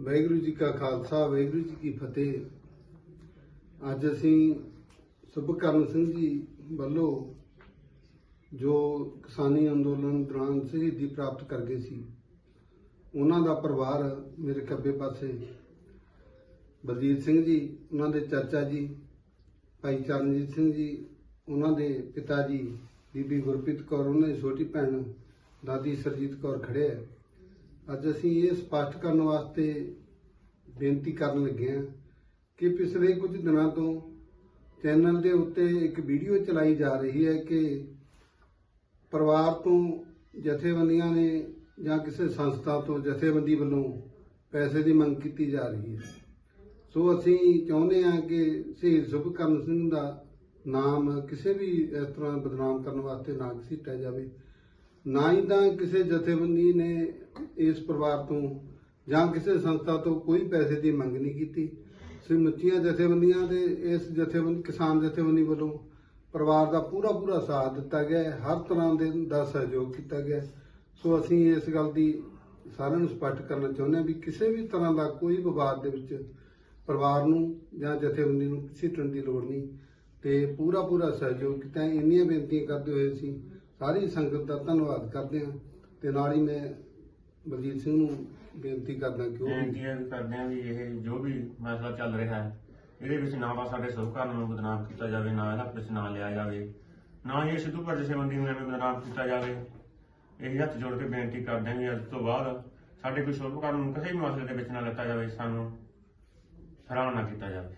ਵਾਹਿਗੁਰੂ ਜੀ ਕਾ ਖਾਲਸਾ, ਵਾਹਿਗੁਰੂ ਜੀ ਕੀ ਫਤਿਹ। ਅੱਜ ਅਸੀਂ ਸੁਭਕਰਨ ਸਿੰਘ ਜੀ ਵੱਲੋਂ ਜੋ ਕਿਸਾਨੀ ਅੰਦੋਲਨ ਦੌਰਾਨ ਸ਼ਹੀਦੀ ਪ੍ਰਾਪਤ ਕਰ ਗਏ ਸੀ, ਉਹਨਾਂ ਦਾ ਪਰਿਵਾਰ ਮੇਰੇ ਖੱਬੇ ਪਾਸੇ, ਬਲਜੀਤ ਸਿੰਘ ਜੀ, ਉਹਨਾਂ ਦੇ ਚਾਚਾ ਜੀ, ਭਾਈ ਚਰਨਜੀਤ ਸਿੰਘ ਜੀ, ਉਹਨਾਂ ਦੇ ਪਿਤਾ ਜੀ, ਬੀਬੀ ਗੁਰਪ੍ਰੀਤ ਕੌਰ, ਉਹਨਾਂ ਦੀ ਛੋਟੀ ਭੈਣ ਦਾਦੀ ਸਰਜੀਤ ਕੌਰ ਖੜੇ ਹੈ ਅੱਜ ਅਸੀਂ ਇਹ ਸਪਸ਼ਟ ਕਰਨ ਵਾਸਤੇ ਬੇਨਤੀ ਕਰਨ ਲੱਗੇ ਹਾਂ ਕਿ ਪਿਛਲੇ ਕੁਝ ਦਿਨਾਂ ਤੋਂ ਚੈਨਲ ਦੇ ਉੱਤੇ ਇੱਕ ਵੀਡੀਓ ਚਲਾਈ ਜਾ ਰਹੀ ਹੈ ਕਿ ਪਰਿਵਾਰ ਤੋਂ ਜਥੇਬੰਦੀਆਂ ਨੇ ਜਾਂ ਕਿਸੇ ਸੰਸਥਾ ਤੋਂ ਜਥੇਬੰਦੀ ਵੱਲੋਂ ਪੈਸੇ ਦੀ ਮੰਗ ਕੀਤੀ ਜਾ ਰਹੀ ਹੈ। ਸੋ ਅਸੀਂ ਚਾਹੁੰਦੇ ਹਾਂ ਕਿ ਸ਼ਹੀਦ ਸੁਭਕਰਨ ਸਿੰਘ ਦਾ ਨਾਮ ਕਿਸੇ ਵੀ ਇਸ ਤਰ੍ਹਾਂ ਬਦਨਾਮ ਕਰਨ ਵਾਸਤੇ ਨਾ ਘਸੀਟਿਆ ਜਾਵੇ। ਨਾ ਹੀ ਤਾਂ ਕਿਸੇ ਜਥੇਬੰਦੀ ਨੇ ਇਸ ਪਰਿਵਾਰ ਤੋਂ ਜਾਂ ਕਿਸੇ ਸੰਸਥਾ ਤੋਂ ਕੋਈ ਪੈਸੇ ਦੀ ਮੰਗ ਨਹੀਂ ਕੀਤੀ। ਸਮੁੱਚੀਆਂ ਜਥੇਬੰਦੀਆਂ ਦੇ ਇਸ ਜਥੇਬੰਦੀ, ਕਿਸਾਨ ਜਥੇਬੰਦੀ ਵੱਲੋਂ ਪਰਿਵਾਰ ਦਾ ਪੂਰਾ ਪੂਰਾ ਸਾਥ ਦਿੱਤਾ ਗਿਆ ਹਰ ਤਰ੍ਹਾਂ ਦੇ ਦਾ ਸਹਿਯੋਗ ਕੀਤਾ ਗਿਆ ਸੋ ਅਸੀਂ ਇਸ ਗੱਲ ਦੀ ਸਾਰਿਆਂ ਨੂੰ ਸਪਸ਼ਟ ਕਰਨਾ ਚਾਹੁੰਦੇ ਹਾਂ ਵੀ ਕਿਸੇ ਵੀ ਤਰ੍ਹਾਂ ਦਾ ਕੋਈ ਵਿਵਾਦ ਦੇ ਵਿੱਚ ਪਰਿਵਾਰ ਨੂੰ ਜਾਂ ਜਥੇਬੰਦੀ ਨੂੰ ਸਿੱਟਣ ਦੀ ਲੋੜ ਨਹੀਂ ਤੇ ਪੂਰਾ ਪੂਰਾ ਸਹਿਯੋਗ ਕੀਤਾ ਇੰਨੀਆਂ ਬੇਨਤੀਆਂ ਕਰਦੇ ਹੋਏ ਅਸੀਂ ਸਾਰੀ ਸੰਗਤ ਦਾ ਧੰਨਵਾਦ ਕਰਦੇ ਹਾਂ ਤੇ ਨਾਲ ਹੀ ਮੈਂ ਬਲਜੀਤ ਸਿੰਘ ਨੂੰ ਬੇਨਤੀ ਕਰਦਾ ਕਿ ਉਹ ਵੀ ਬੇਨਤੀਆਂ ਕਰਦੇ ਹਾਂ ਵੀ ਇਹ ਜੋ ਵੀ ਮਸਲਾ ਚੱਲ ਰਿਹਾ ਹੈ, ਇਹਦੇ ਵਿੱਚ ਨਾ ਤਾਂ ਸਾਡੇ ਸਹਿਕਾਰਾਂ ਨੂੰ ਬਦਨਾਮ ਕੀਤਾ ਜਾਵੇ, ਨਾ ਇਹਦਾ ਪਿੱਛੇ ਨਾਂ ਲਿਆ ਜਾਵੇ, ਨਾ ਹੀ ਇਹ ਸਿੱਧੂ ਪਰ ਜਥੇਬੰਦੀ ਨੂੰ ਐਵੇਂ ਬਦਨਾਮ ਕੀਤਾ ਜਾਵੇ। ਇਹ ਹੱਥ ਜੋੜ ਕੇ ਬੇਨਤੀ ਕਰਦੇ ਹਾਂ ਵੀ ਅੱਜ ਤੋਂ ਬਾਅਦ ਸਾਡੇ ਕੋਈ ਸਹਿਕਾਰਾਂ ਨੂੰ ਕਿਸੇ ਵੀ ਮਸਲੇ ਦੇ ਵਿੱਚ ਨਾ ਲਿੱਤਾ ਜਾਵੇ, ਸਾਨੂੰ ਹੈਰਾਨ ਨਾ ਕੀਤਾ ਜਾਵੇ।